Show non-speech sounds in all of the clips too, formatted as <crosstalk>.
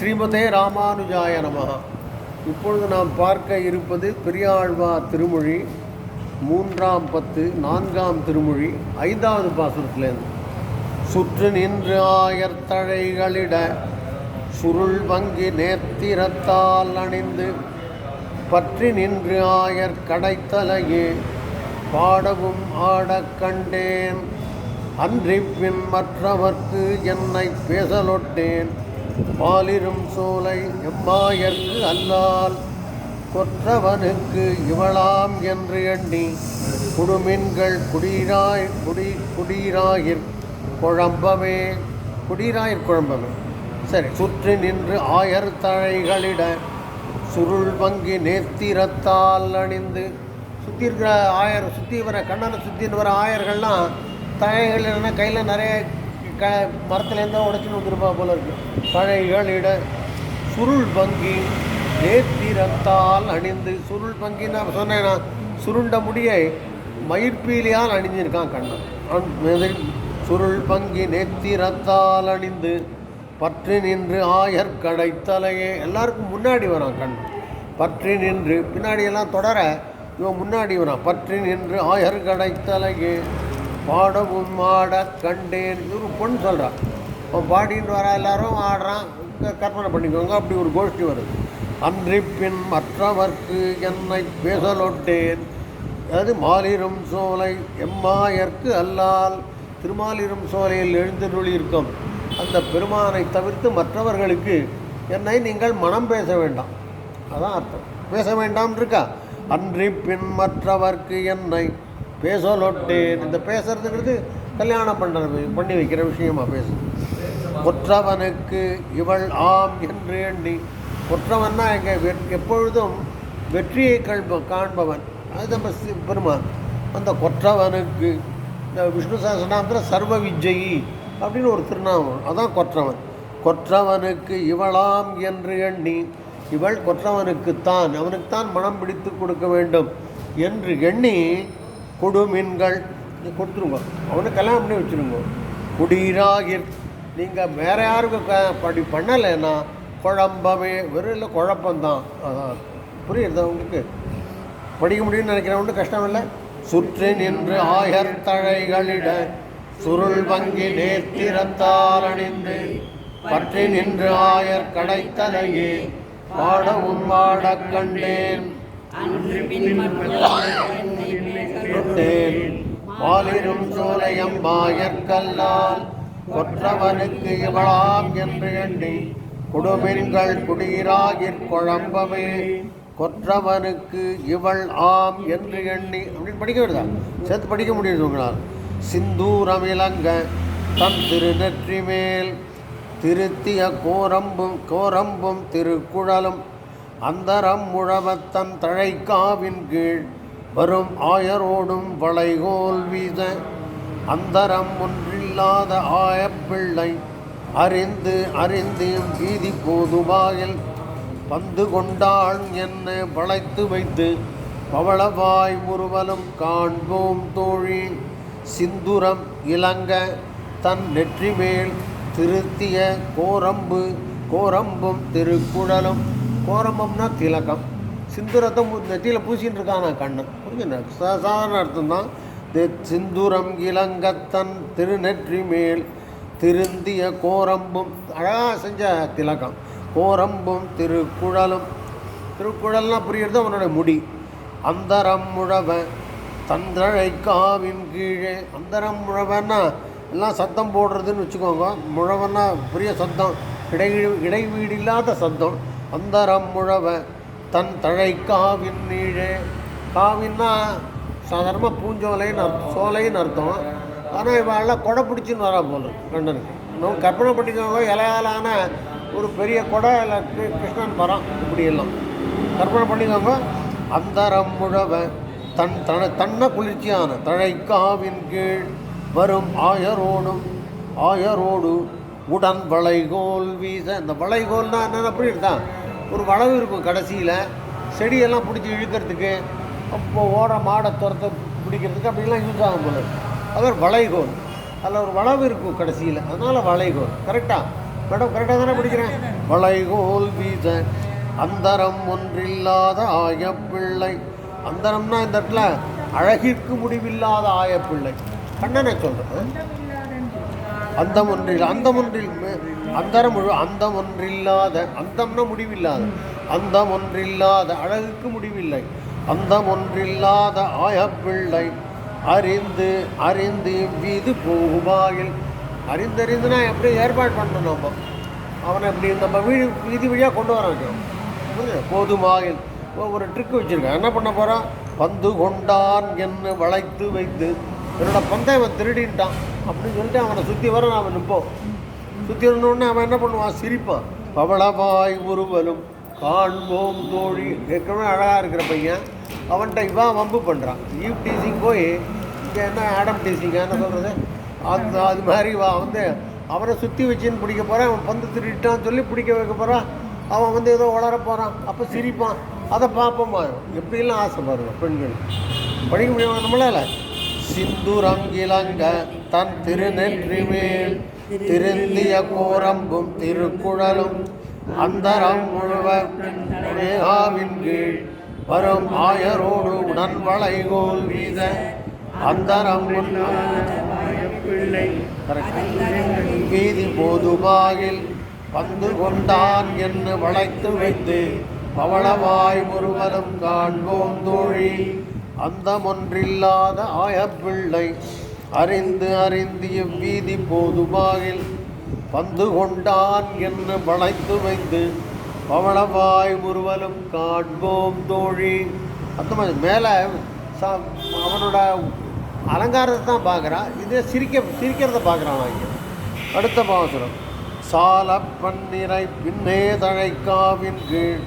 ஸ்ரீமதே ராமானுஜாய நமகா இப்பொழுது நாம் பார்க்க இருப்பது பெரியாழ்வார் திருமொழி மூன்றாம் பத்து நான்காம் திருமொழி ஐந்தாவது பாசுரத்திலேருந்து சுற்று நின்று ஆயர்த்தழைகளிட சுருள் வங்கி நேத்திரத்தால் அணிந்து பற்றி நின்று ஆயர் கடைத்தலையே பாடவும் ஆடக் கண்டேன். அன்றிப் பின் மற்றவர்க்கு என்னை பேசலொட்டேன். பாலிரும் சோலை எம்மாயற்கு அல்லால் கொற்றவனுக்கு இவளாம் என்று எண்ணி குடுமின்கள் குடிராய் குடி குடிராயிற் குழம்பமே குடிராயிற் குழம்பமே சரி சுற்றி நின்று ஆயர் தழைகளிட சுருள் வங்கி நேர்த்திரத்தால் அணிந்து சுற்றி இருக்கிற ஆயர் சுற்றி வர கண்ணனை சுற்றின்னு வர ஆயர்கள்லாம் தழைகள் கையில் நிறைய க மரத்துலேருந்தோ உடச்சின்னு வந்துருப்பா போல இருக்கு. பழைகளிட சுருள் பங்கி நேத்திரத்தால் அணிந்து சுருள் பங்கின்னு நான் சொன்னேன்னா சுருண்ட முடியை மயிர்பீலியால் அணிஞ்சிருக்கான் கண்ணன். சுருள் பங்கி நேத்திரத்தால் அணிந்து பற்றி நின்று ஆயர் கடைத்தலையே. எல்லாருக்கும் முன்னாடி வரான் கண்ணன். பற்றி நின்று பின்னாடியெல்லாம் தொடர இவன் முன்னாடி வரான். பற்றி நின்று ஆயர் கடைத்தலையே. பாடவும் ஆட கண்டேன். ஒரு பொண்ணு சொல்கிறான் அவன் பாடின்னு வரா எல்லாரும் ஆடுறான். கற்பனை பண்ணிக்கோங்க. அப்படி ஒரு கோஷ்டி வருது. அன்றி பின் மற்றவர்க்கு என்னை பேசலொட்டேன். அது மாலிரும் சோலை எம்மாயர்க்கு அல்லால் திருமாலிரும் சோலையில் எழுந்தருளியிருக்கும் அந்த பெருமானை தவிர்த்து மற்றவர்களுக்கு என்னை நீங்கள் மனம் பேச வேண்டாம். அதான் அர்த்தம். பேச வேண்டாம் இருக்கா? அன்றி பின் மற்றவர்க்கு என்னை பேசலொட்டேன் இந்த பேசுறதுங்கிறது கல்யாணம் பண்ணுறது பண்ணி வைக்கிற விஷயமா பேசு. கொற்றவனுக்கு இவள் ஆம் என்று எண்ணி கொற்றவன்னா எங்கே? வெ- எப்பொழுதும் வெற்றியை கல்ப காண்பவன். அது நம்ம பெருமான். அந்த கொற்றவனுக்கு இந்த விஷ்ணு சகசநாமத்தில் சர்வ விஜயி அப்படின்னு ஒரு திருநாமம். அதான் கொற்றவன். கொற்றவனுக்கு இவளாம் என்று எண்ணி இவள் கொற்றவனுக்குத்தான் அவனுக்குத்தான் மனம் பிடித்து கொடுக்க வேண்டும் என்று எண்ணி கொடு மீன்கள். நீங்கள் கொடுத்துருங்க. அவனை கல்யாணம் பண்ணி வச்சுருங்க. குடீராகிர் நீங்கள் வேறு யாருக்கும் படி பண்ணலைன்னா குழம்பமே வெறும் இல்லை குழப்பம்தான். அதான் புரியுது உங்களுக்கு? படிக்க முடியும்னு ஒன்றும் கஷ்டம் இல்லை. சுற்று நின்று ஆயர் தழைகளிட சுருள் வங்கி நேர்த்திரத்தால் அணிந்து பற்றி நின்று ஆயர் கடைத்தலையே பாடவும் பாடக் கண்டேன். கொண்டேன் பாலிரும் சோலையம் மாயற்கல்லால் கொற்றவனுக்கு இவளாம் என்று எண்ணி குடுமின்கள் குடியிராகிற் குழம்பமே கொற்றவனுக்கு இவள் ஆம் என்று எண்ணி அப்படின்னு படிக்க விடுதா சேர்த்து படிக்க முடியுது உங்களால். சிந்தூரம் இலங்க தன் திருநெற்றி மேல் திருத்திய கோரம்பும் கோரம்பும் திருக்குழலும் அந்தரம் முழவத்தன் தழைக்காவின் கீழ் வரும் ஆயரோடும் வளைகோல் வீச அந்தரம் ஒன்றில்லாத ஆயப்பிள்ளை அறிந்து அறிந்தியும் வீதி போதுவாயில் வந்து கொண்டாள் என்ன வளைத்து வைத்து பவளவாய் முருவலும் காண்போம் தோழி. சிந்துரம் இலங்க தன் நெற்றி மேல் திருத்திய கோரம்பு கோரம்பும் திருக்குழலும் கோரம்பம்னா திலகம். சிந்துரத்தை மு- பூசின்னு இருக்கானா கண்ணன் புரிஞ்சுண்ணா சாதாரண அர்த்தம் தான் சிந்துரம் இளங்கத்தன் திருநெற்றி மேல் திருந்திய கோரம்பும் அழகாக செஞ்ச திலகம். கோரம்பும் திருக்குழலும். திருக்குழல்லாம் புரியுறது அவனுடைய முடி. அந்தரம் முழவ தந்தழை காவின் கீழே. அந்தரம் முழவன்னா எல்லாம் சத்தம் போடுறதுன்னு வச்சுக்கோங்க. முழவன்னா பெரிய சத்தம். இடை இடைவீடு இல்லாத சத்தம். அந்தரம் முழவ தன் தழை காவின் நீழே. காவின்னா சாதாரணமாக பூஞ்சோலைன்னு அர்த்தம் சோலைன்னு அர்த்தம். ஆனால் இவெல்லாம் கொடை பிடிச்சின்னு வரா போல கண்ணனுக்கு நம்ம கற்பனை பண்ணிக்கோங்க இலையாலான ஒரு பெரிய கொடை இல்லை கிருஷ்ணன் வரான் இப்படியெல்லாம். கற்பனை பண்ணிக்கோங்க. அந்தரம் முழவ தன் தன தன்ன குளிர்ச்சியான தழைக்காவின் கீழ் வரும் ஆயரோடும் ஆயரோடு உடன் வளைகோல் வீச. இந்த வளைகோல்னா என்னென்ன புரியுதா ஒரு வளவு இருக்கும் கடைசியில். செடியெல்லாம் பிடிச்சி இழுக்கிறதுக்கு அப்போ ஓட மாடை துரத்த பிடிக்கிறதுக்கு அப்படிலாம் யூஸ் ஆகும் போல இருக்கு. அது ஒரு வளைகோல். அதில் ஒரு வளவு இருக்கும் கடைசியில். அதனால் வளைகோல். கரெக்டாக மேடம் கரெக்டாக தானே பிடிக்கிறேன்? வளைகோல் வீச அந்தரம் ஒன்றில்லாத ஆயப்பிள்ளை. அந்தரம்னா இந்த இடத்துல அழகிற்கு முடிவில்லாத ஆயப்பிள்ளை. கண்ணனை சொல்கிறேன் அந்த ஒன்றில் அந்த ஒன்றில் அந்தரம் முழு அந்தம் ஒன்றில்லாத அந்தம்னா முடிவில்லாத அந்தம் ஒன்றில்லாத அழகுக்கு முடிவில்லை. அந்தம் ஒன்றில்லாத ஆயப்பிள்ளை அறிந்து அறிந்து வீது போகுமாயில் அறிந்தறிந்துனா எப்படி ஏற்பாடு பண்ணணும் நம்ம? அவனை இப்படி நம்ம வீடு வீதி வழியாக கொண்டு வர வைக்கணும் போதுமாயில். ஒரு ட்ரிக் வச்சுருக்கேன். என்ன பண்ண போகிறான் பந்து கொண்டான் என்று வளைத்து வைத்து என்னோட பந்தை அவன் திருடின்ட்டான் அப்படின்னு சொல்லிட்டு அவனை சுற்றி வர அவன் நிற்போம். சுற்றி வரணுன்னு அவன் என்ன பண்ணுவான்? சிரிப்பான். பவளவாய் உருவலும் காண்போம் தோழி. ஏற்கனவே அழகாக இருக்கிற பையன். அவன்கிட்ட இவன் வம்பு பண்ணுறான் ஈவ் டீசிங் போய் இங்கே என்ன ஆடம் டீசிங் என்ன சொல்கிறது அந்த அது மாதிரி வா வந்து அவனை சுற்றி வச்சுன்னு பிடிக்க போகிறான் அவன் பந்து திருட்டான்னு சொல்லி பிடிக்க வைக்க போகிறான் அவன் வந்து ஏதோ வளர போகிறான் அப்போ சிரிப்பான். அதை பார்ப்போமா? எப்படிலாம் ஆசைப்படுவான் பெண்கள். படிக்க முடியும் நம்மளால? சிந்துரங்கிலங்க தன் திருநெற்றி மேல் திருந்திய கோரம்பும் திருக்குழலும் அந்தரம் முழுவ கீழ் வரும் ஆயரோடு உடன் வளைகோல் வீத அந்தரம் வீதி போதுபாகில் வந்து கொண்டான் என்று வளைத்து வைத்து பவளவாய் முருவலும் காண்போம் தோழி. அந்தமொன்றில்லாத ஆயப்பிள்ளை அறிந்து அறிந்து எவ்வீதி போதுமாகில் வந்து கொண்டான் என்று வளைத்து வைத்து பவளவாய் முருவலும் காண்போம் தோழி. அந்த மாதிரி மேலே ச அவனோட அலங்காரத்தை தான் பார்க்குறான் இதே சிரிக்க சிரிக்கிறத பார்க்குறான் இங்கே. அடுத்த பாசுரம். சால பன்னிரை பின்னே தழைக்காவின் கீழ்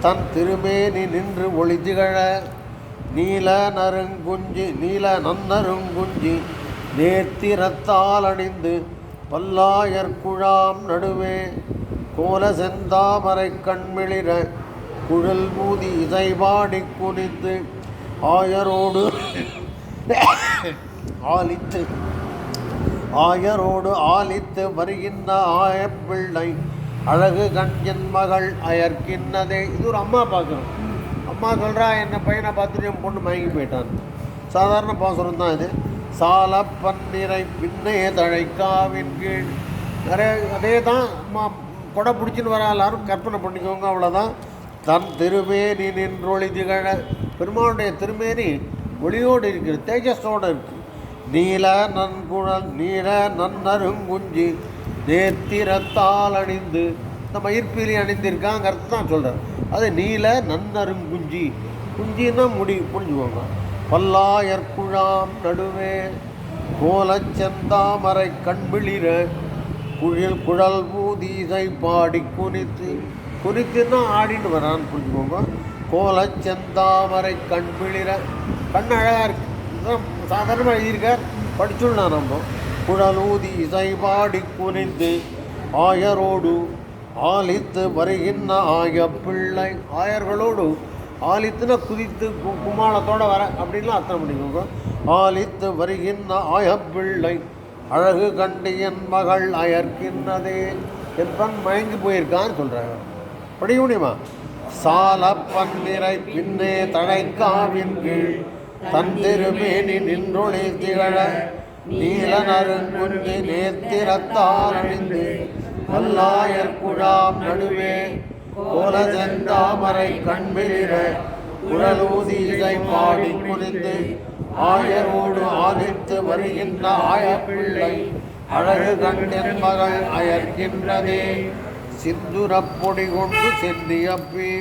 தன் திருமேனி நின்று ஒளி திகழ நீல நருங்குஞ்சி நீல நன்னருங்குஞ்சி நேர்த்திரத்தால் அணிந்து பல்லாயர் குழாம் நடுவே கோல செந்தாமரை கண்மிளிர குழல் மூதி இசைபாடி குனிந்து ஆயரோடு ஆலித்து ஆயரோடு ஆலித்து வருகின்ற ஆயப்பிள்ளை அழகு கண்கின் மகள் அயர்க்கின்னதே இது ஒரு அம்மா பார்க்குறோம் அம்மா சொல்கிறா என்ன பையனை பார்த்துட்டு என் பொண்ணு மயங்கி போயிட்டான். சாதாரண பாசுரம் தான் இது. சால பன்னிரை பின்னே தழைக்காவின் கீழ். நிறைய அதே தான் அம்மா கொடை பிடிச்சின்னு வர எல்லாரும் கற்பனை பண்ணிக்கோங்க அவ்வளோதான் தன் திருமேனி நின்றொழி திகழ. பெருமானுடைய திருமேனி ஒளியோடு இருக்குது தேஜஸோடு இருக்குது நீல நன்குழல் நீல நன்னருங்குஞ்சி நேர்த்திரத்தால் அணிந்து. இந்த மயிர்பீலி அணிந்திருக்காங்கிறது தான் சொல்கிறார் அது நீல நன்னருங்குஞ்சி குஞ்சின்னா முடி புரிஞ்சுக்கோங்க. பல்லாயற்குழாம் நடுவே கோலச்செந்தாமரை கண்பிளிர குழில் குழல் பூதீசை பாடி குனித்து. குனித்துன்னா ஆடின்னு வரான்னு புரிஞ்சுக்கோங்க. கோலச்செந்தாமரை கண்பிளிர. கண் அழகாக இருக்கு. சாதாரணமாக எழுதியிருக்கார் படிச்சுடலாம் நம்ம. குழலூதி இசை பாடி குனிந்து ஆயரோடு ஆலித்து வருகின்ற ஆய பிள்ளை. ஆயர்களோடு ஆலித்துனா குதித்து கு- கும்மாளத்தோட வர அப்படின்லாம் அர்த்தம் பண்ணிக்கோங்க. ஆலித்து வருகின்ற ஆய பிள்ளை. அழகு கண்டு என் மகள் அயர்க்கின்றதே. என்பன் மயங்கி போயிருக்கான்னு சொல்கிறாங்க படிக்க முடியுமா? சால பன்னிரை பின்னே தழைக்காவின் கீழ் தன் திருமேனி நின்றொழி திகழ. நீல நறுங்குஞ்சி நேத்திரத்தால் அணிந்து வல்லாயர் குழாம் நடுவே கோல செந்தாமரை கண்பிளிர இதை பாடி குனிந்து ஆயரோடு ஆதித்து வருகின்ற ஆயப்பிள்ளை அழகு கண்ணின் மகள் அயர்கின்றதே. சிந்துரப் பொடி கொண்டு சென்னியப்பி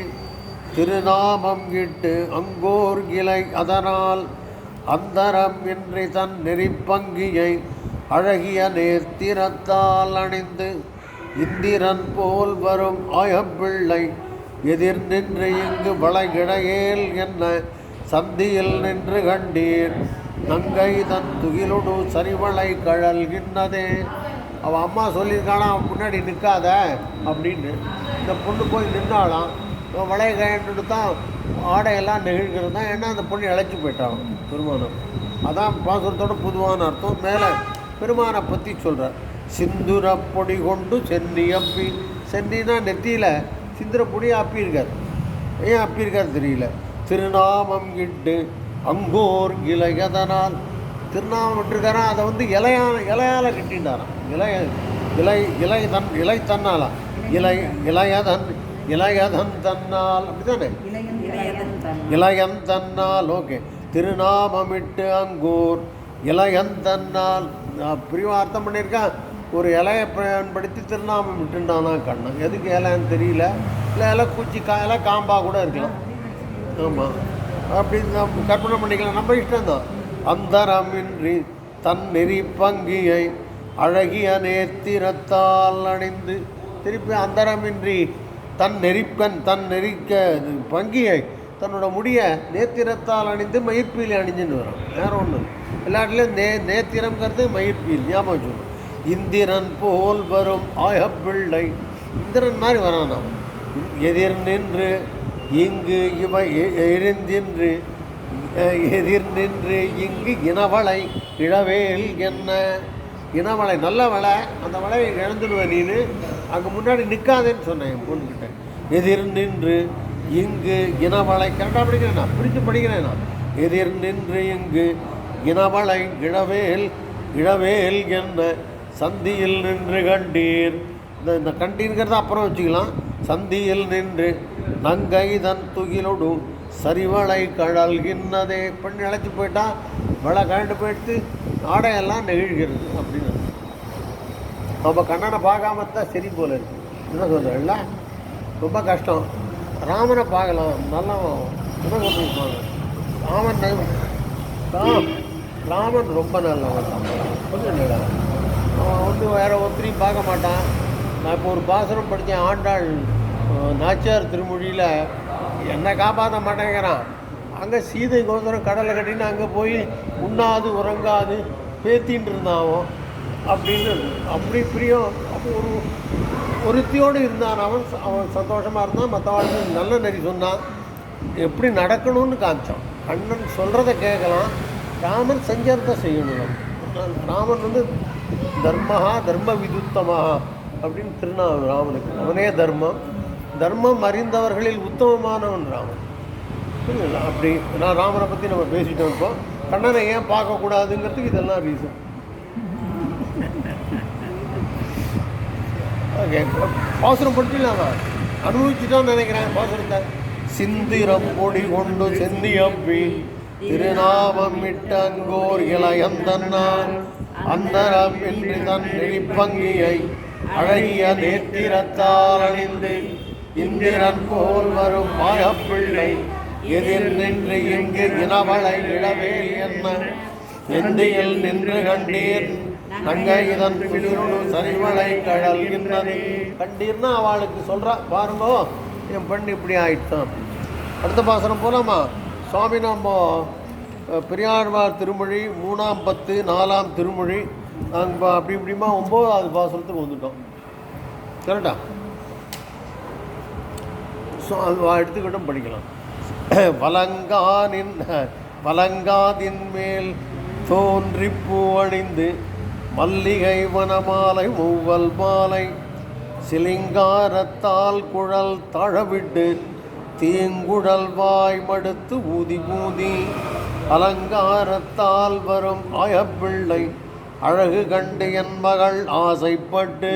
திருநாமம் இட்டு அங்கோர் கிளை அதனால் அந்தரம் இன்றி தன் நெறிப்பங்கியை அழகிய நேர்த்திரத்தால் அணிந்து இந்திரன் போல் வரும் ஆயப்பிள்ளை. எதிர் நின்று இங்கு வளைகிடையேல் என்ன சந்தியில் நின்று கண்டீர். நங்கை தன் துகிலுடு சரிவளை கழல்கின்றதே அவன் அம்மா சொல்லியிருக்கானா அவன் முன்னாடி நிற்காத அப்படின்னு. இந்த பொண்ணு போய் நின்றாலாம் வளைய கையண்டு தான் ஆடையெல்லாம் நெகிழ்கிறது தான். ஏன்னா அந்த பொண்ணு இழைச்சி போயிட்டான் பெருமானம் அதான் பாசுரத்தோட பொதுவான அர்த்தம். மேலே பெருமானை பற்றி சொல்கிறார் சிந்துர பொடி கொண்டு சென்னியப்பி சென்னினா நெத்தியில் சிந்திர பொடி அப்பியிருக்கார். ஏன் அப்பியிருக்கார் தெரியல. திருநாமம் இட்டு அங்கோர் இலையதனால் திருநாமம் விட்டுருக்காரா அதை வந்து இலையான இலையால் கட்டிட்டாராம் இலைய இலை இலை தன் இலை தன்னாலாம். இலை இளையதன் இளையதன் தன்னால். அப்படிதானே இளையன் தன்னால். ஓகே. திருநாமமிட்டு அங்கூர் இளையன் தன்னால். அர்த்தம் பண்ணியிருக்கேன். ஒரு இலையை பயன்படுத்தி திருநாமம் விட்டுண்டானா கண்ணன்? எதுக்கு இலைன்னு தெரியல. இல்லை இலை குச்சி கா இலை காம்பாக கூட இருக்கலாம். ஆமாம் அப்படி கற்பனை பண்ணிக்கலாம். நம்ம இஷ்டம்தான். அந்தரமின்றி தன் நெறி பங்கியை அழகிய நேத்திரத்தால் அணிந்து திருப்பி அந்தரமின்றி தன் நெறிப்பன் தன் நெறிக்க பங்கியை தன்னோட முடிய நேத்திரத்தால் அணிந்து மயிர்பீலி அணிஞ்சுன்னு வரும். வேற ஒன்று எல்லாத்துலேயும் நே நேத்திரம்ங்கிறது மயிர்பீல் ஞாபகம் வச்சுக்கணும் இந்திரன் போல் வரும் ஆயப்பிள்ளை. இந்திரன் மாதிரி வரான் அவன். எதிர் நின்று இங்கு இவை எ- எரிந்தின்று எதிர் நின்று இங்கு இனவளை இளவேல் என்ன? இனவளை நல்ல வளை அந்த வளையை இழந்துடுவ நீனு. அங்கே முன்னாடி நிற்காதேன்னு சொன்னேன் என் பொண்ணுக்கிட்ட எதிர் நின்று இங்கு இனவளை கரெக்டாக படிக்கிறேன் நான் பிரித்து படிக்கிறேன் நான். எதிர் நின்று இங்கு இனவளை இளவேல் இளவேல் என்ன? சந்தியில் நின்று கண்டீர். இந்த இந்த கண்டீர்ங்கிறத அப்புறம் வச்சுக்கலாம். சந்தியில் நின்று நங்கை தன் துகிலோடு சரிவளை கழல்கின்னதே. பெண் இழைச்சி போயிட்டா வளை கழண்டு போயிட்டு ஆடையெல்லாம் நெகிழ்கிறது அப்படின்னு நம்ம கண்ணனை பார்க்காம தான் சரி போல இருக்கு. என்ன சொல்கிறேன்ல ரொம்ப கஷ்டம். ராமனை பார்க்கலாம். நல்லா என்ன சொல்லியிருப்பாங்க ராமன் ராம் ராமன் ரொம்ப நல்லவன். கொஞ்சம் நல்லா வந்து வேற ஒருத்தரையும் பார்க்க மாட்டான். நான் இப்போ ஒரு பாசனம் படித்தேன் ஆண்டாள் நாச்சியார் திருமொழியில் என்னை காப்பாற்ற மாட்டேங்கிறான். அங்கே சீதை கோசரம் கடலை கட்டின்னு அங்கே போய் உண்ணாது உறங்காது பேத்தின்னு இருந்தாவோ அப்படின்னு அப்படி பிரியம் அப்போ ஒரு ஒருத்தியோடு இருந்தான் அவன். அவன் சந்தோஷமாக இருந்தான் மற்றவாளுக்கு நல்ல நெறி சொன்னான். எப்படி நடக்கணும்னு காமிச்சான். கண்ணன் சொல்கிறத கேட்கலாம். ராமன் செஞ்சதை செய்யணும். ராமன் வந்து தர்மஹா தர்ம விதுத்தமாக அப்படின்னு திருநாள் ராமனுக்கு அவனே தர்மம். தர்மம் அறிந்தவர்களில் உத்தமமானவன் ராமன் புரியுதுங்களா? அப்படி நான் ராமனை பற்றி நம்ம பேசிட்டோம் இப்போ. கண்ணனை ஏன் பார்க்கக்கூடாதுங்கிறதுக்கு இதெல்லாம் ரீசன் ஓகே. பாசுரம் படிச்சிடலாமா? அனுபவிச்சுட்டோன்னு நினைக்கிறேன் பாசுரத்தை. சிந்திரம் பொடி கொண்டு செந்தியப்பி திருநாமம் இட்டங்கோர் இளையந்தன்னான் அந்தரம் தன் நெறிப்பங்கியை அழகிய நேத்திரத்தால் அணிந்து இந்திரன் போல் வரும் மாயப்பிள்ளை எதிர் நின்று இங்கு இனவளை இளவேல் என்ன? எந்தையில் நின்று கண்டீர். நங்கை இதன் பிடிருடு சரிவளை கழல்கின்றது. கண்டீர்னா அவளுக்கு சொல்றா பாருங்கோ என் பெண் இப்படி ஆயிட்டான். அடுத்த பாசனம் போலாமா? சுவாமி நம்ம பெரியாழ்வார் திருமொழி மூணாம் பத்து நாலாம் திருமொழி நாங்கள் அப்படி இப்படிமா ஒம்போதாவது பாசனத்துக்கு வந்துட்டோம். கரெக்டா ஸோ அது எடுத்துக்கிட்டும் படிக்கலாம். <clears throat> வலங்கானின் வலங்காதின் மேல் தோன்றி பூவணிந்து மல்லிகை வனமாலை மூவல் மாலை சிலிங்காரத்தால் குழல் தழவிட்டு தீங்குழல் வாய் மடுத்து ஊதி ஊதி அலங்காரத்தால் வரும் ஆயப்பிள்ளை. அழகு கண்டு என் மகள் ஆசைப்பட்டு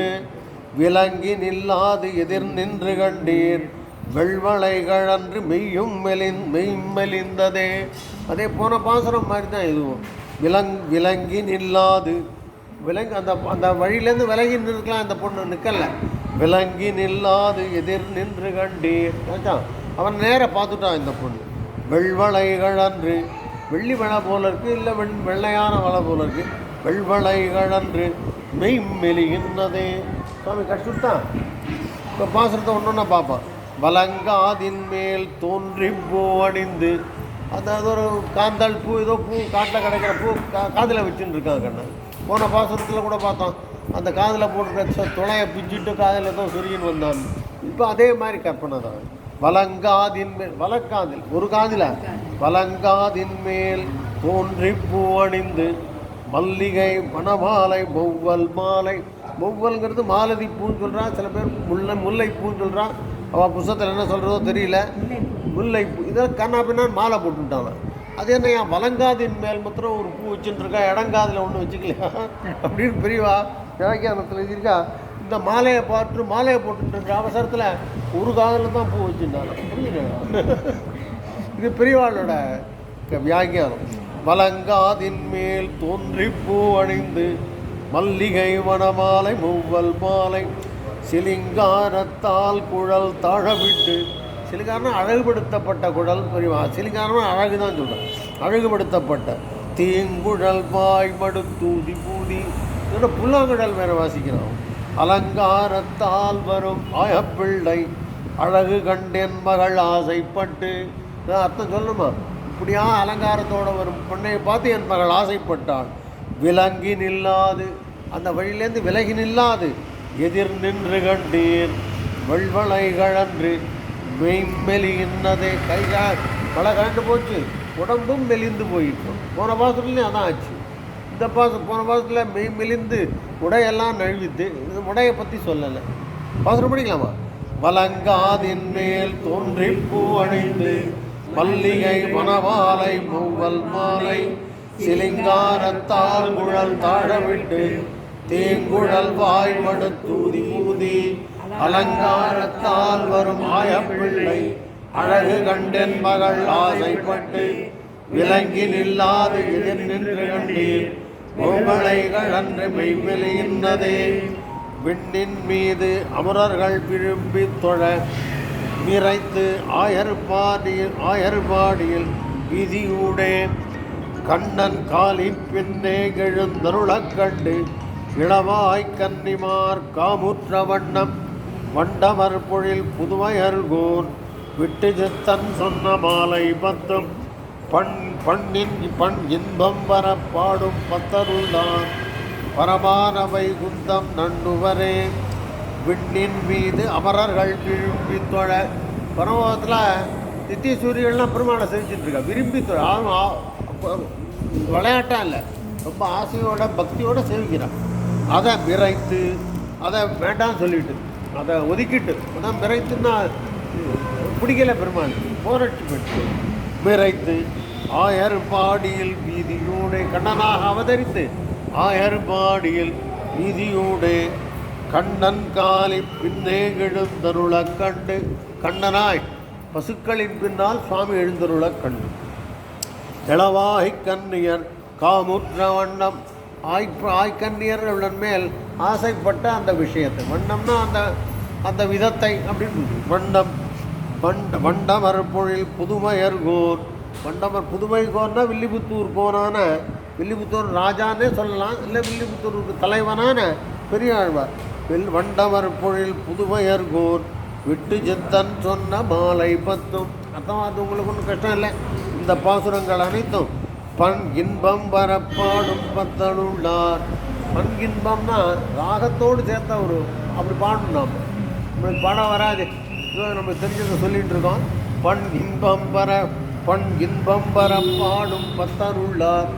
விலங்கி நில்லாது எதிர் நின்று கண்டீர். வெள்வளைகளன்று மெய்யும் மெலின் மெய்மெலிந்ததே அதே போன பாசுரம் மாதிரி தான் இதுவும். விலங் விலங்கி நில்லாது. விலங்கு அந்த அந்த வழியிலேருந்து விலகி நிற்கலாம் அந்த பொண்ணு நிற்கல விலங்கி நில்லாது எதிர் நின்று கண்டீர். கேட்டான் அவன் நேராக பார்த்துட்டான் இந்த பொண்ணு. வெள்வளைகள் அன்று வெள்ளி வளை போல இருக்குது இல்லை வெண் வெள்ளையான வலை போல இருக்குது வெள்வளைகள் அன்று மெய் மெலிகின்றதே சுவாமி கஷ்டத்தான் இப்போ பாசுரத்தை ஒன்று பார்ப்பான் வலங்காதின் மேல் தோன்றி பூ அணிந்து அதாவது ஒரு காந்தாள் பூ ஏதோ பூ காட்டில் கிடைக்கிற பூ கா காதில் வச்சுன்னு இருக்காங்க கண்ணன் போன பாசுரத்தில் கூட பார்த்தோம். அந்த காதில் போட்டுருக்க துளையை பிஞ்சிட்டு காதில் ஏதோ சொருகின்னு வந்தான். இப்போ அதே மாதிரி கற்பனை தான். வலங்காதின் மேல் வலக்காதில் ஒரு காதில். வலங்காதின் மேல் தோன்றி பூ அணிந்து மல்லிகை மணமாலை மௌவல் மாலை. மௌவல்ங்கிறது மாலதி பூன்னு சொல்கிறான் சில பேர் முல்லை முல்லை பூன்னு சொல்கிறான் அவள் புஸ்தகத்தில் என்ன சொல்கிறதோ தெரியல. முல்லை பூ இதெல்லாம் கண்ணா பின்னான்னு மாலை போட்டுட்டாங்க அது என்ன என் வலங்காதின் மேல் மாத்திரம் ஒரு பூ வச்சுட்டு இருக்கா இடங்காதில் ஒன்று வச்சுக்கலையா? அப்படின்னு பெரியவா வியாக்கியானத்தில் இருக்கா இந்த மாலையை பார்த்து மாலையை போட்டுட்டு அவசரத்தில் ஒரு காதில் தான் பூ வச்சுருந்தாங்க. புரியுது இது பெரியவாளோட வியாக்கியானம். வலங்காதின் மேல் தோன்றி பூ அணிந்து மல்லிகை வனமாலை மூவல் மாலை சிலிங்காரத்தால் குழல் தாழவிட்டு சிலிங்காரம் அழகுபடுத்தப்பட்ட குழல் பெரியவா சிலிங்காரம் அழகு தான் சொல்கிறேன் அழகுபடுத்தப்பட்ட தீங்குழல் பாய் மடுத்தூதி பூதி. இதோட புல்லாங்குழல் வேறு வாசிக்கிறோம். அலங்காரத்தால் வரும் ஆயப்பிள்ளை. அழகு கண்டென் மகள் ஆசைப்பட்டு. அர்த்தம் சொல்லணுமா? இப்படியா அலங்காரத்தோட வரும். பொண்ணையை பார்த்து என் மகள் ஆசைப்பட்டாள். விலங்கி நில்லாது. அந்த வழியிலேருந்து விலகி நில்லாது. எதிர் நின்று கண்டீர். வெள்வளை கழன்று மெய்மெலிகின்றதே கைகால் மழை கழண்டு போச்சு. உடம்பும் மெலிந்து போயிட்டு போன மாதத்துலேயும் அதான் ஆச்சு. இந்த பாசம் போன பாசத்தில் மெய் மெலிந்து உடையெல்லாம் நழுவித்து இது உடையை பற்றி சொல்லலை. பாசனம் பண்ணிக்கலாமா வலங்காதின் மேல் தோன்றி பூ அணிந்து மல்லிகை மணவாலை மூவல் மாலை சிலிங்காரத்தால் குழல் தாழவிட்டு தேங்குழல் வாய்மடு தூதி ஊதி அலங்காரத்தால் வரும் ஆயப்பிள்ளை அழகு கண்டென் மகள் ஆசைப்பட்டு விலங்கி நில்லாது எதிர் நின்று கண்டீர். கோமலைகள் அன்று மெய்வெளியின்னதே விண்ணின் மீது அமரர்கள் விரும்பி தொழ நிறைத்து ஆயர்பாடியில் ஆயர்பாடியில் விதியூடே. கண்ணன் காலி பின்னே எழுந்தருளக் கண்டு இளவாய் கன்னிமார் காமுற்ற வண்ணம் வண்டவர் பொழில் புதுமையர்கோர் விட்டு சித்தன் சொன்ன மாலை பத்தும். பண் பண்ணின் பண் இன்பம் வர பாடும் பத்தருள்தான் பரமானவை குந்தம் நண்டுவரே விண்ணின் மீது அமரர்கள் விரும்பி தொழ. பரமத்தில் நித்திய சூரியன்லாம் பெருமாளை செஞ்சுட்டு இருக்கா. விரும்பி தொழ. ஆ- விளையாட்டா இல்லை. ரொம்ப ஆசையோட பக்தியோட சேவிக்கிறான். அதை விரைத்து அதை வேண்டாம்னு சொல்லிட்டு. அதை ஒதுக்கிட்டு அதான் விரைத்துன்னா பிடிக்கல பெருமாள். போராட்சி பெற்று விரைத்து ஆயர் பாடியில் வீதியோடே கண்ணனாக அவதரித்து ஆயர் பாடியில் வீதியோடே கண்ணன் காலி பின்னே எழுந்தருளக் கண்டு கண்ணனாய் பசுக்களின் பின்னால் சுவாமி எழுந்தருளக் கண்டு. இளவாய் கண்ணியர் காமுற்ற வண்ணம் ஆய் ஆய்கன்னியர்களுடன் மேல் ஆசைப்பட்ட அந்த விஷயத்தை. வண்ணம்னா அந்த அந்த விதத்தை அப்படின்னு வண்டம் வண்ணம் வண்ட வண்டமர் பொழில் புதுமையர்கோர். வண்டமர் புதுமைகோர்னா வில்லிபுத்தூர் போனான வில்லிபுத்தூர் ராஜானே சொல்லலாம். இல்லை வில்லிபுத்தூருக்கு தலைவனான பெரியாழ்வார். வில் வண்டமர் பொழில் புதுமையர்கோர். விட்டு சித்தன் சொன்ன மாலை பத்தும். அதான் அது உங்களுக்கு ஒன்றும் கஷ்டம் இல்லை. இந்த பாசுரங்கள் அனைத்தும் பண் இன்பம் வரப்பாடும் பத்தனுள்ளார். பண் இன்பம்னா ராகத்தோடு சேர்த்த ஒரு அப்படி பாடணும் நாம். நம்மளுக்கு பாடம் வராது. நம்ம தெரிஞ்சதை சொல்லிகிட்டு இருக்கோம். பண் இன்பம் வர பண் இன்பம் வர பாடும் பத்தருள்ளார்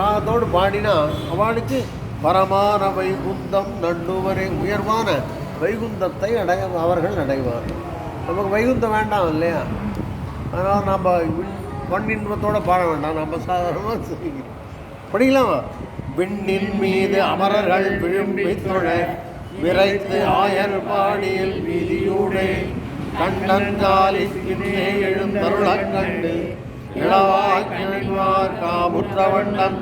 ராகத்தோடு பாடினா அவளுக்கு பரமான வைகுந்தம் நண்டுவரை உயர்வான வைகுந்தத்தை அடைய அவர்கள் அடைவார் நமக்கு வைகுந்தம் வேண்டாம் இல்லையா? அதனால் நம்ம பண் பாட வேண்டாம் நம்ம சாதாரணமாக செய்கிறோம் படிக்கலாமா. விண்ணின் மீது அமரர்கள் விழும்பி தொழ விரைத்து ஆயர் பாடியில் வீதியூடே கண்ணங்காலி பின்னே எழுந்தருளக் கண்டு இளவாய் கிழவார் காமுற்ற வண்ணம்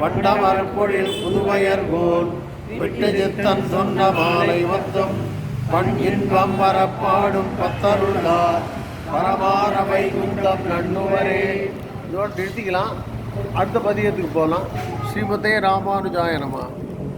வண்டமர் பொழில் புதுமையர்கோன் விட்டு சித்தன் சொன்ன மாலை வந்தும் பண் இன்பம் வரப்பாடும் பத்தருள்ளார். பரமார வைகுந்தம் நண்ணுவரே. இதோடு நிறுத்திக்கலாம். அடுத்த பதியத்துக்கு போகலாம் ஸ்ரீமதே ராமானுஜாய